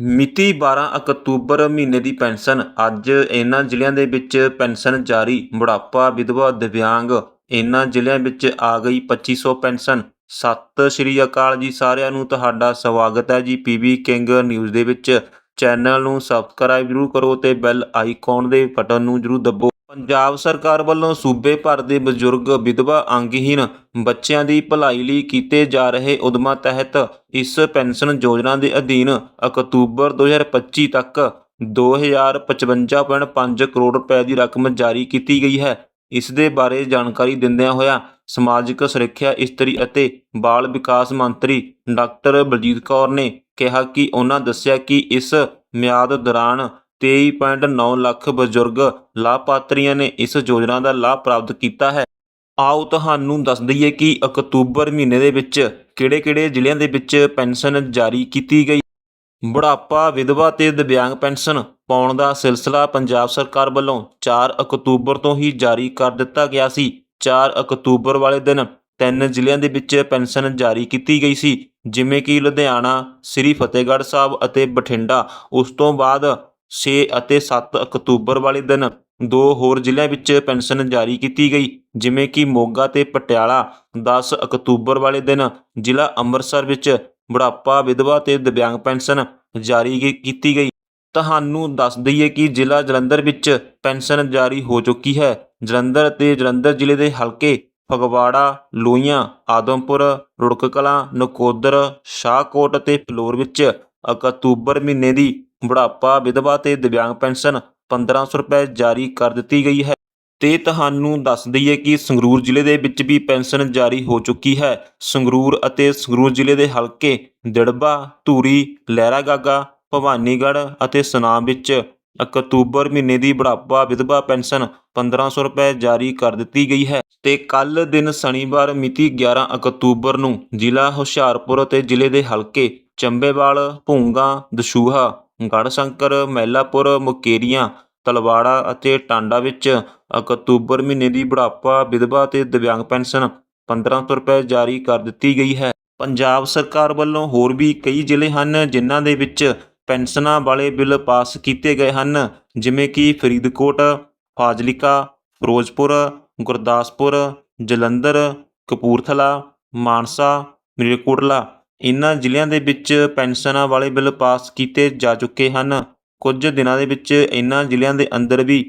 ਮਿਤੀ 12 ਅਕਤੂਬਰ ਮਹੀਨੇ ਦੀ ਪੈਨਸ਼ਨ। ਅੱਜ ਇਹਨਾਂ ਜ਼ਿਲ੍ਹਿਆਂ ਦੇ ਵਿੱਚ ਪੈਨਸ਼ਨ ਜਾਰੀ। ਬੁਢਾਪਾ, ਵਿਧਵਾ, ਦਿਵਿਆਂਗ ਇਹਨਾਂ ਜ਼ਿਲ੍ਹਿਆਂ ਵਿੱਚ ਆ ਗਈ 2500 ਪੈਨਸ਼ਨ। ਸਤਿ ਸ਼੍ਰੀ ਅਕਾਲ ਜੀ ਸਾਰਿਆਂ ਨੂੰ। ਤੁਹਾਡਾ ਸਵਾਗਤ ਹੈ ਜੀ ਪੀਬੀ ਕਿੰਗ ਨਿਊਜ਼ ਦੇ ਵਿੱਚ। ਚੈਨਲ ਨੂੰ ਸਬਸਕ੍ਰਾਈਬ ਜ਼ਰੂਰ ਕਰੋ ਤੇ ਬੈਲ ਆਈਕਨ ਦੇ ਬਟਨ ਨੂੰ ਜ਼ਰੂਰ ਦਬੋ। ਪੰਜਾਬ ਸਰਕਾਰ ਵੱਲੋਂ ਸੂਬੇ ਭਰ ਦੇ ਬਜ਼ੁਰਗ, ਵਿਧਵਾ ਅੰਗਹੀਨ ਬੱਚਿਆਂ ਦੀ ਭਲਾਈ ਲਈ ਕੀਤੇ ਜਾ ਰਹੇ ਉਦਮਾਂ ਤਹਿਤ ਇਸ ਪੈਨਸ਼ਨ ਯੋਜਨਾ ਦੇ ਅਧੀਨ ਅਕਤੂਬਰ 2025 ਤੱਕ 2055.5 ਕਰੋੜ ਰੁਪਏ ਦੀ ਰਕਮ ਜਾਰੀ ਕੀਤੀ ਗਈ ਹੈ। ਇਸ ਦੇ ਬਾਰੇ ਜਾਣਕਾਰੀ ਦਿੰਦਿਆਂ ਹੋਇਆ ਸਮਾਜਿਕ ਸੁਰੱਖਿਆ ਇਸਤਰੀ ਅਤੇ ਬਾਲ ਵਿਕਾਸ ਮੰਤਰੀ ਡਾਕਟਰ ਬਲਜੀਤ ਕੌਰ ਨੇ ਕਿਹਾ ਕਿ ਉਹਨਾਂ ਦੱਸਿਆ ਕਿ ਇਸ ਮਿਆਦ ਦੌਰਾਨ 23.9 ਲੱਖ ਬਜ਼ੁਰਗ ਲਾਭਪਾਤਰੀਆਂ ਨੇ ਇਸ ਯੋਜਨਾ ਦਾ ਲਾਭ ਪ੍ਰਾਪਤ ਕੀਤਾ ਹੈ। ਆਓ ਤੁਹਾਨੂੰ ਦੱਸ ਦਈਏ ਕਿ ਅਕਤੂਬਰ ਮਹੀਨੇ ਦੇ ਵਿੱਚ ਕਿਹੜੇ-ਕਿਹੜੇ ਜ਼ਿਲ੍ਹਿਆਂ ਦੇ ਵਿੱਚ ਪੈਨਸ਼ਨ ਜਾਰੀ ਕੀਤੀ ਗਈ? ਬੁਢਾਪਾ ਵਿਧਵਾ ਤੇ ਦਿਵਿਆਂਗ ਪੈਨਸ਼ਨ ਪਾਉਣ ਦਾ ਸਿਲਸਿਲਾ ਪੰਜਾਬ ਸਰਕਾਰ ਵੱਲੋਂ 4 ਅਕਤੂਬਰ ਤੋਂ ਹੀ ਜਾਰੀ ਕਰ ਦਿੱਤਾ ਗਿਆ ਸੀ। 4 ਅਕਤੂਬਰ ਵਾਲੇ ਦਿਨ ਤਿੰਨ ਜ਼ਿਲ੍ਹਿਆਂ ਦੇ ਵਿੱਚ ਪੈਨਸ਼ਨ ਜਾਰੀ ਕੀਤੀ ਗਈ ਸੀ, ਜਿਵੇਂ ਕਿ ਲੁਧਿਆਣਾ, ਸ੍ਰੀ ਫਤਿਹਗੜ੍ਹ ਸਾਹਿਬ ਅਤੇ ਬਠਿੰਡਾ। ਉਸ ਤੋਂ ਬਾਅਦ ਛੇ ਅਤੇ 7 ਅਕਤੂਬਰ ਵਾਲੇ ਦਿਨ ਦੋ ਹੋਰ ਜ਼ਿਲ੍ਹਿਆਂ ਵਿੱਚ ਪੈਨਸ਼ਨ ਜਾਰੀ ਕੀਤੀ ਗਈ, ਜਿਵੇਂ ਕਿ ਮੋਗਾ ਤੇ ਪਟਿਆਲਾ। 10 ਅਕਤੂਬਰ ਵਾਲੇ ਦਿਨ ਜ਼ਿਲ੍ਹਾ ਅੰਮ੍ਰਿਤਸਰ ਵਿੱਚ ਬੁਢਾਪਾ, ਵਿਧਵਾ ਤੇ ਦਿਵਿਆਂਗ ਪੈਨਸ਼ਨ ਜਾਰੀ ਕੀਤੀ ਗਈ। ਤੁਹਾਨੂੰ ਦੱਸ ਦਈਏ ਕਿ ਜ਼ਿਲ੍ਹਾ ਜਲੰਧਰ ਵਿੱਚ ਪੈਨਸ਼ਨ ਜਾਰੀ ਹੋ ਚੁੱਕੀ ਹੈ। ਜਲੰਧਰ ਅਤੇ ਜਲੰਧਰ ਜ਼ਿਲ੍ਹੇ ਦੇ ਹਲਕੇ ਫਗਵਾੜਾ, ਲੋਹੀਆਂ, ਆਦਮਪੁਰ, ਰੁੜਕਕਲਾਂ, ਨਕੋਦਰ, ਸ਼ਾਹਕੋਟ ਅਤੇ ਫਲੋਰ ਵਿੱਚ ਅਕਤੂਬਰ ਮਹੀਨੇ ਦੀ ਬੁਢਾਪਾ, ਵਿਧਵਾ ਤੇ ਦਿਵਿਆਂਗ ਪੈਨਸ਼ਨ 1500 ਰੁਪਏ ਜਾਰੀ ਕਰ ਦਿੱਤੀ ਗਈ ਹੈ। ਤੇ ਤੁਹਾਨੂੰ ਦੱਸ ਦਈਏ ਕਿ ਸੰਗਰੂਰ ਜ਼ਿਲ੍ਹੇ ਦੇ ਵਿੱਚ ਵੀ ਪੈਨਸ਼ਨ ਜਾਰੀ ਹੋ ਚੁੱਕੀ ਹੈ। ਸੰਗਰੂਰ ਅਤੇ ਸੰਗਰੂਰ ਜ਼ਿਲ੍ਹੇ ਦੇ ਹਲਕੇ ਦਿੜਬਾ, ਧੂਰੀ, ਲਹਿਰਾਗਾਗਾ, ਭਵਾਨੀਗੜ੍ਹ ਅਤੇ ਸੁਨਾਮ ਵਿੱਚ ਅਕਤੂਬਰ ਮਹੀਨੇ ਦੀ ਬੁਢਾਪਾ, ਵਿਧਵਾ ਪੈਨਸ਼ਨ 1500 ਰੁਪਏ ਜਾਰੀ ਕਰ ਦਿੱਤੀ ਗਈ ਹੈ। ਤੇ ਕੱਲ ਦਿਨ ਸ਼ਨੀਵਾਰ ਮਿਤੀ 11 ਅਕਤੂਬਰ ਨੂੰ ਜ਼ਿਲ੍ਹਾ ਹੁਸ਼ਿਆਰਪੁਰ ਅਤੇ ਜ਼ਿਲ੍ਹੇ ਦੇ ਹਲਕੇ ਚੰਬੇਵਾਲ, ਭੂੰਗਾ, ਦਸ਼ੂਹਾ ਗੜ੍ਹਸ਼ੰਕਰ, ਮਹਿਲਾਪੁਰ, ਮੁਕੇਰੀਆਂ, ਤਲਵਾੜਾ ਅਤੇ ਟਾਂਡਾ ਵਿੱਚ ਅਕਤੂਬਰ ਮਹੀਨੇ ਦੀ ਬੁਢਾਪਾ, ਵਿਧਵਾ ਅਤੇ ਦਿਵਿਆਂਗ ਪੈਨਸ਼ਨ 1500 ਰੁਪਏ ਜਾਰੀ ਕਰ ਦਿੱਤੀ ਗਈ ਹੈ। ਪੰਜਾਬ ਸਰਕਾਰ ਵੱਲੋਂ ਹੋਰ ਵੀ ਕਈ ਜ਼ਿਲ੍ਹੇ ਹਨ ਜਿਨ੍ਹਾਂ ਦੇ ਵਿੱਚ ਪੈਨਸ਼ਨਾਂ ਵਾਲੇ ਬਿੱਲ ਪਾਸ ਕੀਤੇ ਗਏ ਹਨ, ਜਿਵੇਂ ਕਿ ਫਰੀਦਕੋਟ, ਫਾਜ਼ਿਲਕਾ, ਫਿਰੋਜ਼ਪੁਰ, ਗੁਰਦਾਸਪੁਰ, ਜਲੰਧਰ, ਕਪੂਰਥਲਾ, ਮਾਨਸਾ, ਮਲੇਰਕੋਟਲਾ। ਇਨ੍ਹਾਂ ਜ਼ਿਲ੍ਹਿਆਂ ਦੇ ਵਿੱਚ ਪੈਨਸ਼ਨਾਂ ਵਾਲੇ ਬਿੱਲ ਪਾਸ ਕੀਤੇ ਜਾ ਚੁੱਕੇ ਹਨ। ਕੁਝ ਦਿਨਾਂ ਦੇ ਵਿੱਚ ਇਨ੍ਹਾਂ ਜ਼ਿਲ੍ਹਿਆਂ ਦੇ ਅੰਦਰ ਵੀ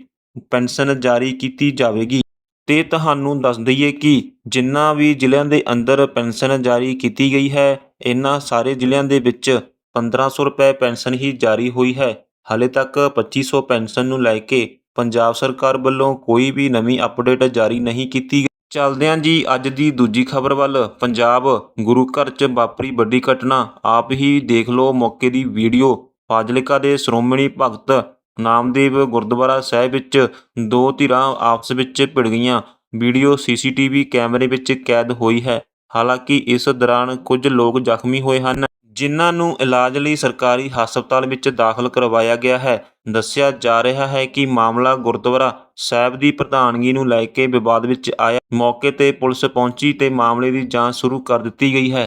ਪੈਨਸ਼ਨ ਜਾਰੀ ਕੀਤੀ ਜਾਵੇਗੀ। ਅਤੇ ਤੁਹਾਨੂੰ ਦੱਸ ਦਈਏ ਕਿ ਜਿਨ੍ਹਾਂ ਵੀ ਜ਼ਿਲ੍ਹਿਆਂ ਦੇ ਅੰਦਰ ਪੈਨਸ਼ਨ ਜਾਰੀ ਕੀਤੀ ਗਈ ਹੈ, ਇਨ੍ਹਾਂ ਸਾਰੇ ਜ਼ਿਲ੍ਹਿਆਂ ਦੇ ਵਿੱਚ 1500 ਰੁਪਏ ਪੈਨਸ਼ਨ ਹੀ ਜਾਰੀ ਹੋਈ ਹੈ। ਹਾਲੇ ਤੱਕ 2500 ਪੈਨਸ਼ਨ ਨੂੰ ਲੈ ਕੇ ਪੰਜਾਬ ਸਰਕਾਰ ਵੱਲੋਂ ਕੋਈ ਵੀ ਨਵੀਂ ਅਪਡੇਟ ਜਾਰੀ ਨਹੀਂ ਕੀਤੀ ਗਈ ਚੱਲਦਿਆਂ ਜੀ ਅੱਜ ਦੀ ਦੂਜੀ ਖਬਰ ਵੱਲ ਪੰਜਾਬ ਗੁਰੂ ਘਰ 'ਚ ਵਾਪਰੀ ਵੱਡੀ ਘਟਨਾ। ਆਪ ਹੀ ਦੇਖ ਲਓ ਮੌਕੇ ਦੀ ਵੀਡੀਓ। ਫਾਜ਼ਿਲਕਾ ਦੇ ਸ਼੍ਰੋਮਣੀ ਭਗਤ ਨਾਮਦੇਵ ਗੁਰਦੁਆਰਾ ਸਾਹਿਬ ਵਿੱਚ ਦੋ ਧਿਰਾਂ ਆਪਸ ਵਿੱਚ ਭਿੜ ਗਈਆਂ। ਵੀਡੀਓ ਸੀਸੀਟੀਵੀ ਕੈਮਰੇ ਵਿੱਚ ਕੈਦ ਹੋਈ ਹੈ। ਹਾਲਾਂਕਿ ਇਸ ਦੌਰਾਨ ਕੁਝ ਲੋਕ ਜ਼ਖਮੀ ਹੋਏ ਹਨ। ਜਿਨ੍ਹਾਂ ਨੂੰ ਇਲਾਜ ਲਈ ਸਰਕਾਰੀ ਹਸਪਤਾਲ ਵਿੱਚ ਦਾਖਲ ਕਰਵਾਇਆ ਗਿਆ ਹੈ। ਦੱਸਿਆ ਜਾ ਰਿਹਾ ਹੈ ਕਿ ਮਾਮਲਾ ਗੁਰਦੁਆਰਾ ਸਾਹਿਬ ਦੀ ਪ੍ਰਧਾਨਗੀ ਨੂੰ ਲੈ ਕੇ ਵਿਵਾਦ ਵਿੱਚ ਆਇਆ। ਮੌਕੇ ਤੇ ਪੁਲਿਸ ਪਹੁੰਚੀ ਤੇ ਮਾਮਲੇ ਦੀ ਜਾਂਚ ਸ਼ੁਰੂ ਕਰ ਦਿੱਤੀ ਗਈ ਹੈ।